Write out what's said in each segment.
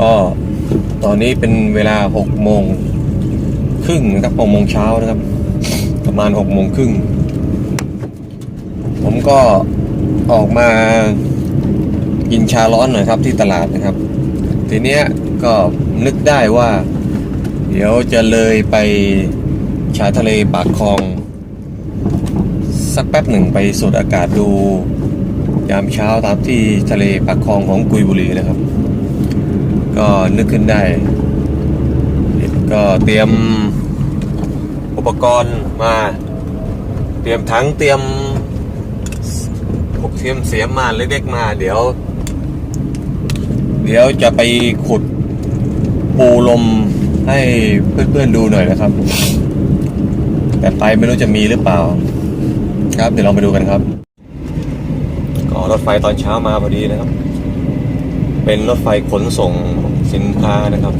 ก็ตอนนี้เป็นเวลาหกโมงครึ่งนะครับหกโมงเช้านะครับ ประมาณหกโมงครึ่งผมก็ออกมากินชาร้อนหน่อยครับที่ตลาดนะครับ ทีเนี้ยก็นึกได้ว่า เดี๋ยวจะเลยไปชายทะเลปากคลอง สักแป๊บหนึ่งไปสูดอากาศดู ยามเช้าตามที่ทะเลปากคลองของกุยบุรีนะครับ ก็นึกขึ้นได้ ก็เตรียมอุปกรณ์มา เตรียมถังเตรียมเตรียมเสียมมาเล็กๆมา เดี๋ยว เดี๋ยวจะไปขุดปูลมให้เพื่อนๆดูหน่อยนะครับ แต่ไปไม่รู้จะมีหรือเปล่า ครับเดี๋ยวเรามาดูกันครับ ก็รถไฟตอนเช้ามาพอดีนะครับ เป็นรถไฟขนส่ง สินค้านะครับ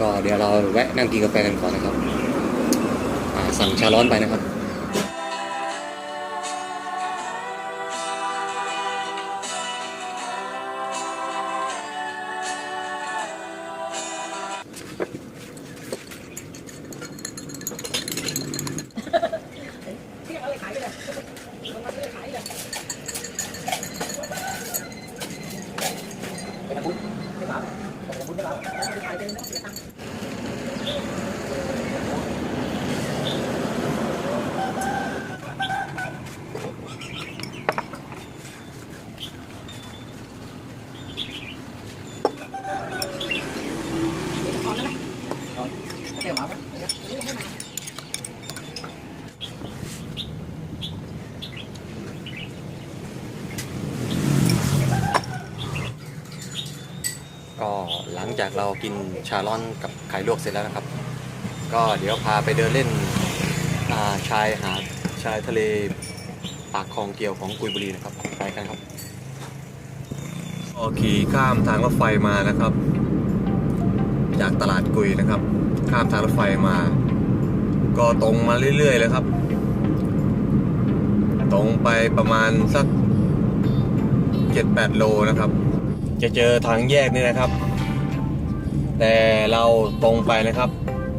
ก็เดี๋ยวเราแวะนั่งกินกาแฟกันก่อนนะครับ สั่งชาร้อนไปนะครับ จากเรากินชาร้อนกับไข่ลวกเสร็จแล้วนะครับ ก็เดี๋ยวพาไปเดินเล่นาชายหาดชายทะเลปากคลองเกี่ยวของกุยบุรีนะครับไปกันครับก็ขี่ข้ามทางรถไฟมานะครับ จากตลาดกุยนะครับ ข้ามทางรถไฟมา ก็ตรงมาเรื่อยๆเลยครับ ตรงไปประมาณสัก 7-8 โลนะครับ จะเจอทางแยกนี่นะครับ แต่เราตรงไปนะครับ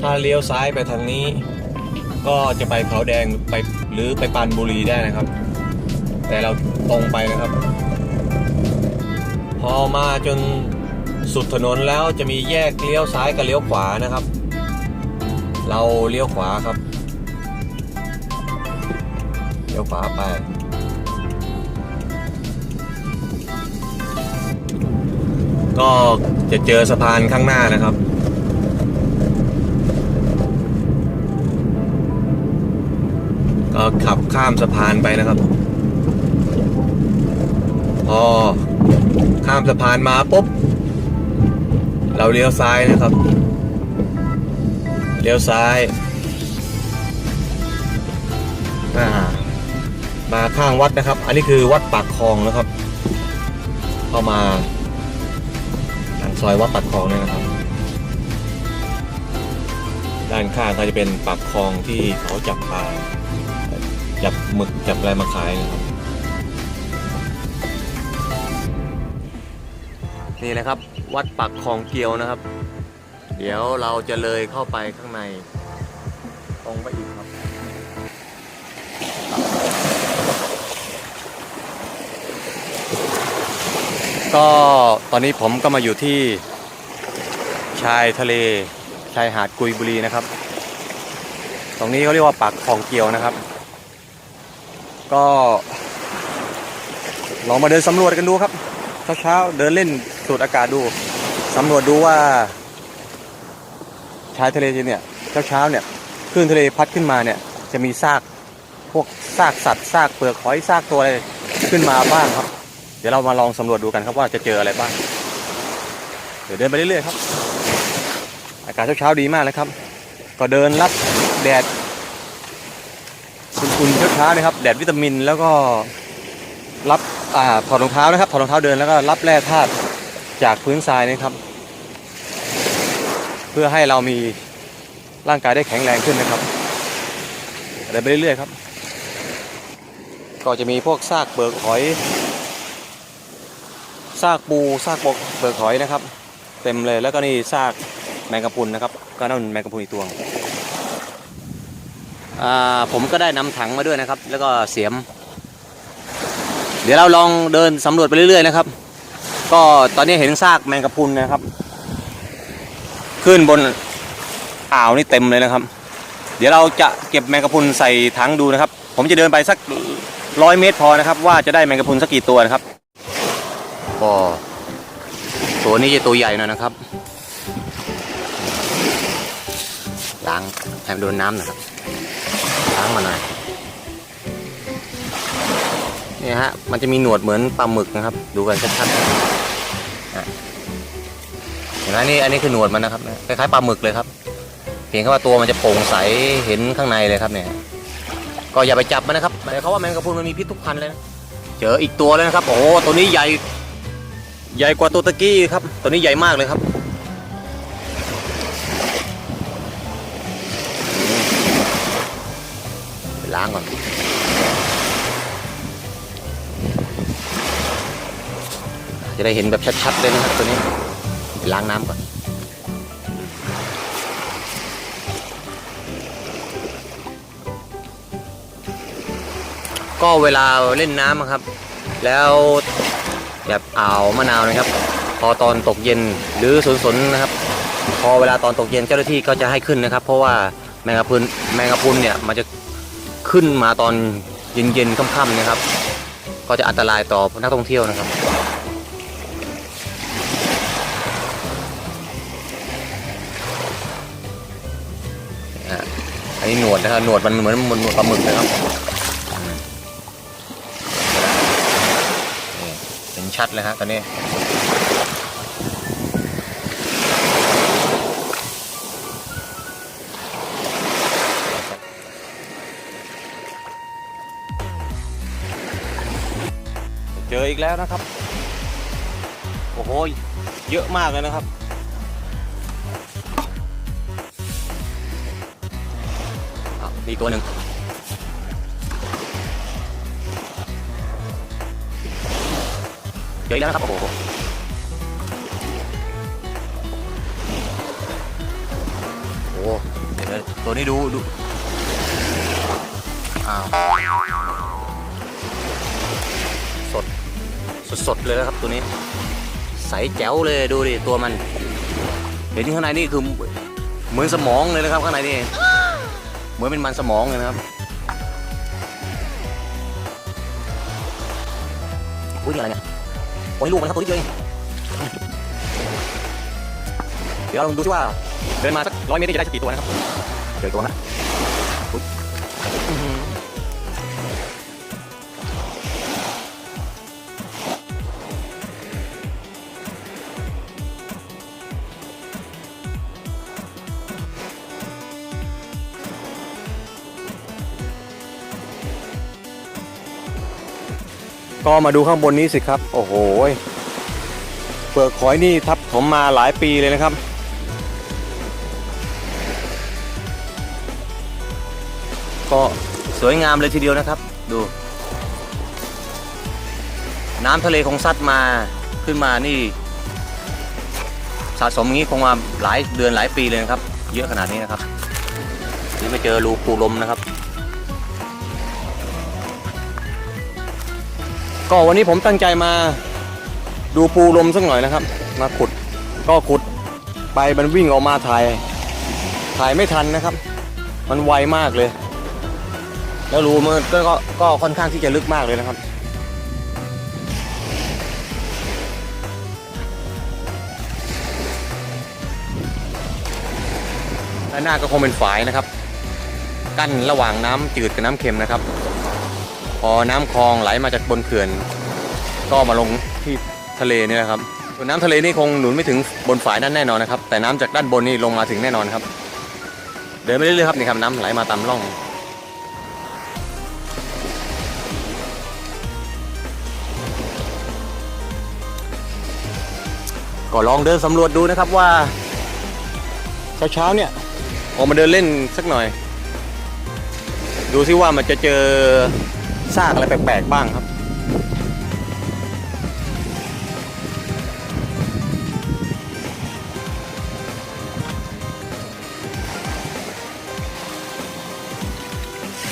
ถ้าเลี้ยวซ้ายไปทางนี้ ก็จะไปเขาแดงไปหรือไปปานบุรีได้นะครับ แต่เราตรงไปนะครับ พอมาจนสุดถนนแล้วจะมีแยกเลี้ยวซ้ายกับเลี้ยวขวานะครับ เราเลี้ยวขวาครับ เลี้ยวขวาไป ก็จะเจอสะพานข้างหน้านะครับ ก็ขับข้ามสะพานไปนะครับ พอข้ามสะพานมาปุ๊บ เราเลี้ยวซ้ายนะครับ เลี้ยวซ้ายอ่ามาข้างวัดนะครับ อันนี้คือวัดปากคลองนะครับ เข้ามา ซอยวัดปากคลองเนี่ยนะครับ ด้านข้างก็จะเป็นปากคลองที่เขาจับปลาจับหมึกจับอะไรมาขายนะครับ นี่นะครับ วัดปากคลองเกียวนะครับ เดี๋ยวเราจะเลยเข้าไปข้างในตรงไปอีกครับ ก็ตอนนี้ผมก็มาอยู่ที่ชายทะเลชายหาดกุยบุรีนะครับ ตรงนี้เขาเรียกว่าปากคลองเกียวนะครับ ก็ลองมาเดินสำรวจกันดูครับเช้าๆเดินเล่นสูดอากาศดูสำรวจดูว่า ชายทะเลเนี่ยเช้าๆเนี่ยคลื่นทะเลพัดขึ้นมาเนี่ย จะมีซากพวกซากสัตว์ซากเปลือกหอยซากตัวอะไรขึ้นมาบ้างครับ เดี๋ยวเรามาลองสำรวจดูกันครับว่าจะเจออะไรบ้าง เดี๋ยวเดินไปเรื่อยๆครับ อากาศเช้าๆดีมากเลยครับ ก็เดินรับแดดอุ่นๆเช้าๆนะครับ แดดวิตามินแล้วก็รับอ่าถอดรองเท้านะครับถอดรองเท้าเดินแล้วก็รับแร่ธาตุจากพื้นทรายนะครับ เพื่อให้เรามีร่างกายได้แข็งแรงขึ้นนะครับเดินไปเรื่อยๆครับ ก็จะมีพวกซากเบิกหอย ซากปูซากบกเบิกหอยนะครับ เต็มเลยแล้วก็นี่ซากแมงกะพรุนนะครับ ก็นั่นแมงกะพรุนอีกตัวอ่าผมก็ได้นำถังมาด้วยนะครับ แล้วก็เสียม เดี๋ยวเราลองเดินสำรวจไปเรื่อยๆนะครับ ก็ตอนนี้เห็นซากแมงกะพรุนนะครับ ขึ้นบนอ่าวนี่เต็มเลยนะครับ เดี๋ยวเราจะเก็บแมงกะพรุนใส่ถังดูนะครับ ผมจะเดินไปสักร้อยเมตรพอนะครับ ว่าจะได้แมงกะพรุนสักกี่ตัวนะครับ ก็ตัวนี้จะตัวใหญ่หน่อยนะครับล้างให้มันโดนน้ำหนะครับล้างมาหน่อยเนี่ยฮะมันจะมีหนวดเหมือนปลาหมึกนะครับ ดูกันชัดๆอะเห็นไหมนี่อันนี้คือหนวดมันนะครับคล้ายๆปลาหมึกเลยครับเพียงแค่ว่าตัวมันจะโปร่งใสเห็นข้างในเลยครับเนี่ยก็อย่าไปจับมันนะครับแต่เขาว่าแมงกะพรุนมันมีพิษทุกพันเลยนะเจออีกตัวแล้วนะครับ โอ้ตัวนี้ใหญ่ ใหญ่กว่าตัวตะกี้ครับ ตัวนี้ใหญ่มากเลยครับไปล้างก่อนจะได้เห็นแบบชัดๆเลยนะครับตัวนี้ไปล้างน้ำก่อนก็เวลาเล่นน้ำครับ แล้ว แบบอ่าวมะนาวนะครับ พอตอนตกเย็นหรือสนๆนะครับ พอเวลาตอนตกเย็นเจ้าหน้าที่ก็จะให้ขึ้นนะครับ เพราะว่าแมงกะพรุนแมงกะพรุนเนี่ยมันจะขึ้นมาตอนเย็นๆค่ำๆนะครับ ก็จะอันตรายต่อนักท่องเที่ยวนะครับอันนี้หนวดนะครับหนวดมันเหมือนเหมือนหนวดปลาหมึกนะครับ ชัดเลยฮะตอนนี้ เจออีกแล้วนะครับ โอ้โห เยอะมากเลยนะครับอะมีตัวหนึ่ง เจออีกแล้วนะครับ โอ้โหโอ้โหเดี๋ยวตัวนี้ดูดูอ้าวสดสดสดเลยนะครับตัวนี้ ใสแจ๋วเลยดูดิตัวมันเห็นที่ข้างในนี่คือเหมือนสมองเลยนะครับข้างในนี่เหมือนเป็นมันสมองเลยนะครับอุ้ยอะไรเนี่ย โอ้ลูกมันครับตัวนี้เดียวเองเดี๋ยวเราลองดูซิว่าเดินมาสักร้อยเมตรจะได้สักกี่ตัวนะครับเจอตัวนะ ก็มาดูข้างบนนี้สิครับ โอ้โหเปลือกหอยนี่ทับผมมาหลายปีเลยนะครับ ก็สวยงามเลยทีเดียวนะครับ ดู น้ำทะเลคงซัดมาขึ้นมานี่ สะสมอย่างนี้คงมาหลายเดือนหลายปีเลยนะครับ เยอะขนาดนี้นะครับนี่ไม่เจอรูปูลมนะครับ ก็วันนี้ผมตั้งใจมาดูปูลมสักหน่อยนะครับ มาขุดก็ขุดไปมันวิ่งออกมาถ่ายถ่ายไม่ทันนะครับ มันไวมากเลย แล้วรูมันก็ก็ก็ค่อนข้างที่จะลึกมากเลยนะครับด้านหน้าก็คงเป็นฝายนะครับ กั้นระหว่างน้ำจืดกับน้ำเค็มนะครับ พอน้ำคลองไหลมาจากบนเขื่อน ก็มาลงที่ทะเลนี่นะครับส่วนน้ำทะเลนี่คงหนุนไม่ถึงบนฝายนั่นแน่นอนนะครับแต่น้ำจากด้านบนนี่ลงมาถึงแน่นอนครับ เดินไปเรื่อยๆครับนี่ครับน้ำไหลมาตามร่องก็ลองเดินสำรวจดูนะครับว่าเช้าๆเนี่ยออกมาเดินเล่นสักหน่อย ดูซิว่ามันจะเจอ ซากอะไรแปลกๆบ้างครับ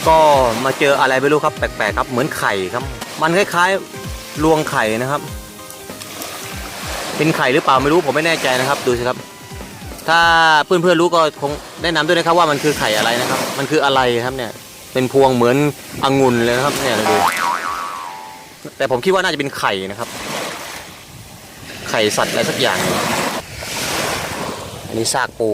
ก็มาเจออะไรไม่รู้ครับแปลกๆครับ เหมือนไข่ครับ มันคล้ายๆรวงไข่นะครับ เป็นไข่หรือเปล่าไม่รู้ผมไม่แน่ใจนะครับ ดูสิครับ ถ้าเพื่อนๆรู้ก็คงแนะนำด้วยนะครับว่ามันคือไข่อะไรนะครับ มันคืออะไรครับเนี่ย เป็นพวงเหมือนองุ่นเลยนะครับเนี่ยดูแต่ผมคิดว่าน่าจะเป็นไข่นะครับ ไข่สัตว์อะไรสักอย่าง อันนี้ซากปู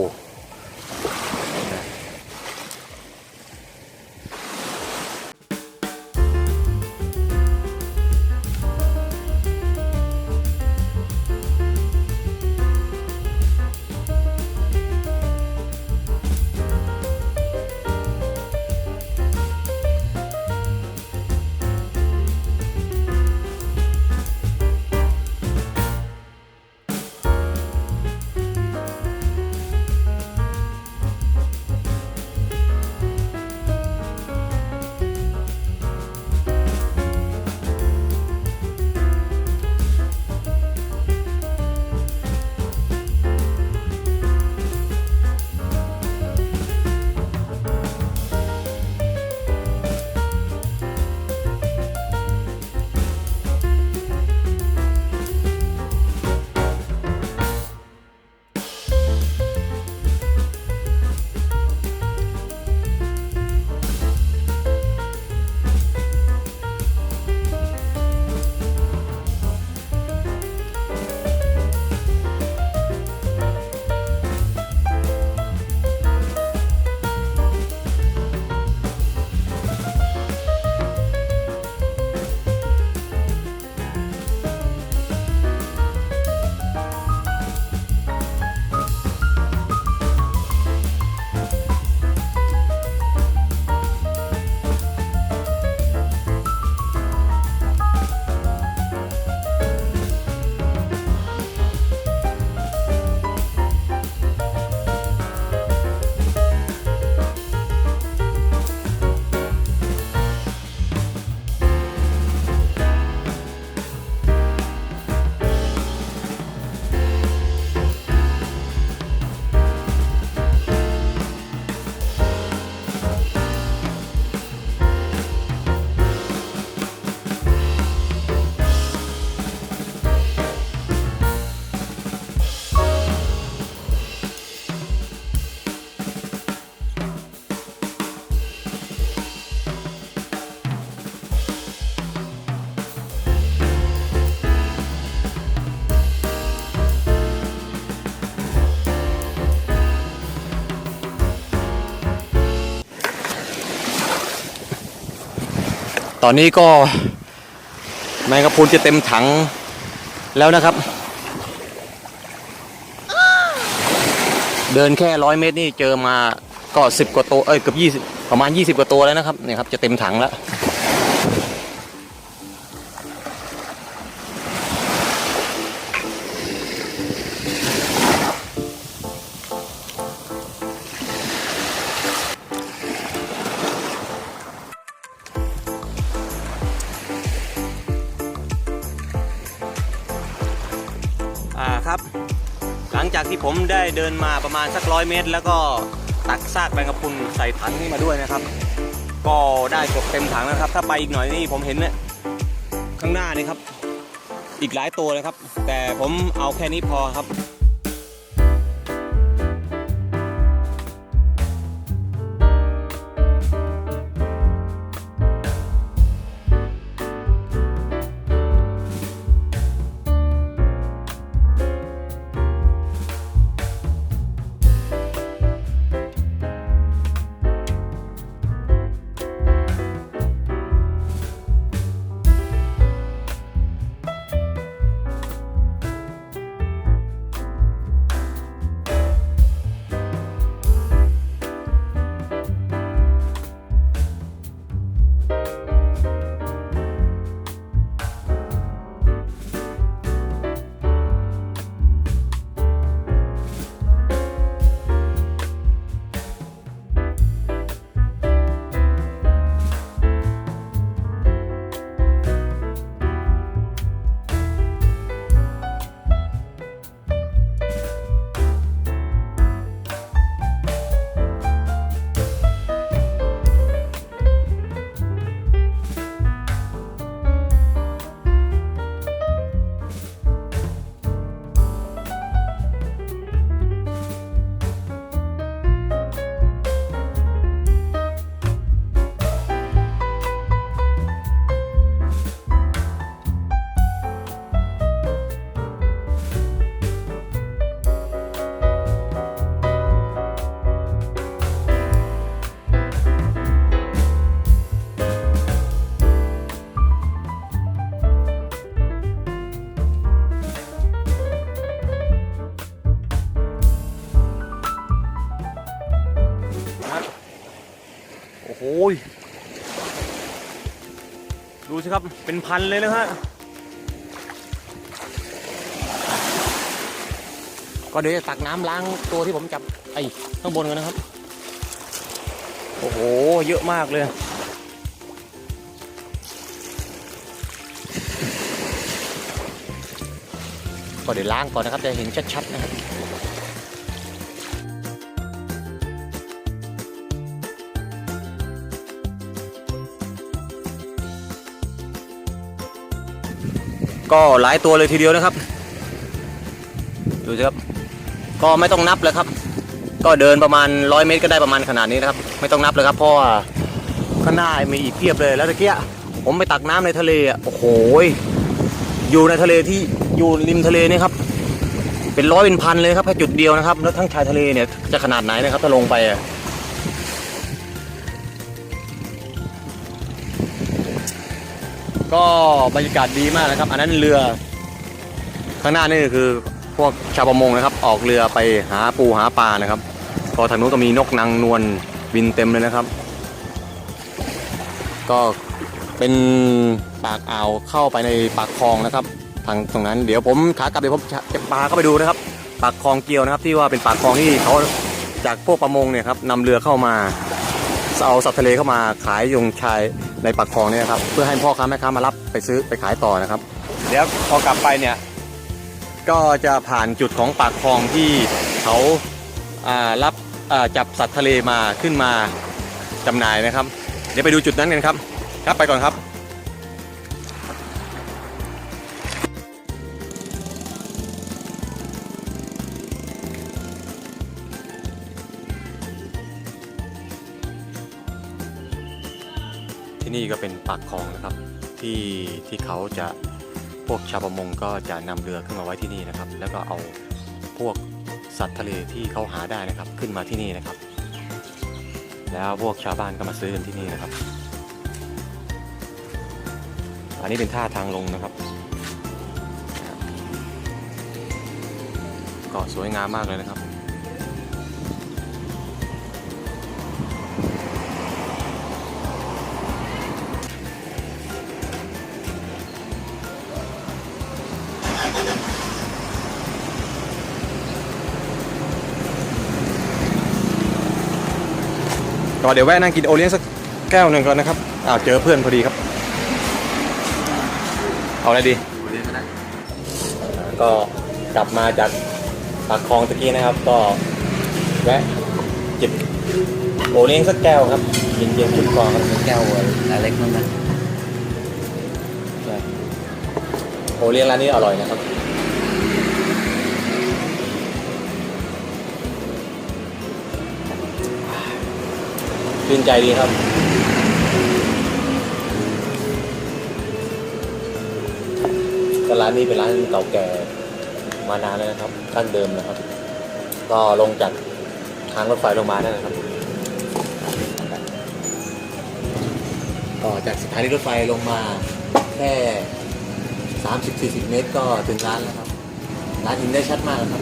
ตอนนี้ก็แมงกะพรุนจะเต็มถังแล้วนะครับ เดินแค่ร้อยเมตรนี่เจอมาก็สิบกว่าตัวเอ้ยเกือบยี่สิบประมาณยี่สิบกว่าตัวแล้วนะครับเนี่ยครับจะเต็มถังแล้ว จากที่ผมได้เดินมาประมาณสักร้อยเมตร แล้วก็ตักซากแมงกะพรุนใส่ถังนี้มาด้วยนะครับ ก็ได้เกือบเต็มถังแล้วครับ ถ้าไปอีกหน่อยนี่ผมเห็นเนี่ยข้างหน้านี่ครับ อีกหลายตัวเลยครับ แต่ผมเอาแค่นี้พอครับ ครับ เป็นพันเลยนะฮะก็เดี๋ยวจะตักน้ำล้างตัวที่ผมจับไอ้ข้างบนกันนะครับ โอ้โห เยอะมากเลย ก็เดี๋ยวล้างก่อนนะครับ จะเห็นชัดๆนะครับ ก็หลายตัวเลยทีเดียวนะครับดูสิครับก็ไม่ต้องนับเลยครับ ก็เดินประมาณร้อยเมตรก็ได้ประมาณขนาดนี้นะครับ ไม่ต้องนับเลยครับเพราะว่าข้างหน้ามีอีกเพียบเลยแล้วตะเกียผมไปตักน้ำในทะเลอะโอ้โหอยู่ในทะเลที่อยู่ริมทะเลนี่ครับ เป็นร้อยเป็นพันเลยครับแค่จุดเดียวนะครับ แล้วทั้งชายทะเลเนี่ยจะขนาดไหนนะครับถ้าลงไปอะ ก็บรรยากาศดีมากนะครับ อันนั้นเรือ ข้างหน้านี่คือพวกชาวประมงนะครับ ออกเรือไปหาปูหาปลานะครับ พอทางนู้นก็มีนกนางนวลบินเต็มเลยนะครับ ก็เป็นปากอ่าวเข้าไปในปากคลองนะครับ ทางตรงนั้น เดี๋ยวผมขากลับเดี๋ยวผมจะพาเข้าไปดูนะครับ ปากคลองเกียวนะครับ ที่ว่าเป็นปากคลองที่เขาจากพวกประมงเนี่ยครับนำเรือเข้ามาเอาสัตว์ทะเลเข้ามาขายยงชาย ในปากคลองเนี่ยครับเพื่อให้พ่อค้าแม่ค้ามารับไปซื้อไปขายต่อนะครับ เดี๋ยวพอกลับไปเนี่ยก็จะผ่านจุดของปากคลองที่เขาอ่ารับอ่าจับสัตว์ทะเลมาขึ้นมาจำหน่ายนะครับ เดี๋ยวไปดูจุดนั้นกันครับ ครับไปก่อนครับ นี่ก็เป็นปากคลองนะครับที่ที่เขาจะพวกชาวประมงก็จะนำเรือขึ้นมาไว้ที่นี่นะครับ แล้วก็เอาพวกสัตว์ทะเลที่เขาหาได้นะครับ ขึ้นมาที่นี่นะครับ แล้วพวกชาวบ้านก็มาซื้อกันที่นี่นะครับ อันนี้เป็นท่าทางลงนะครับก็สวยงามมากเลยนะครับ ก็เดี๋ยวแวะนั่งกินโอเลี้ยงสักแก้วหนึ่งก่อนนะครับอ้าวเจอเพื่อนพอดีครับ เอาอะไรดีก็กลับมาจากปากคลองตะกี้นะครับ ก็แวะจิบโอเลี้ยงสักแก้วครับเย็นๆชุบคอครับแก้วอเล็กมั้งนะใช่โอเลี้ยงร้านนี้อร่อยนะครับ ชื่นใจดีครับ ร้านนี้เป็นร้านเก่าแก่มานานแล้วนะครับดั้งเดิมนะครับ ก็ลงจากทางรถไฟลงมานั่นะครับก็จากสถานีรถไฟลงมาแค่30-40 เมตรก็ถึงร้านแล้วครับ ร้านห็นได้ชัดมากครับ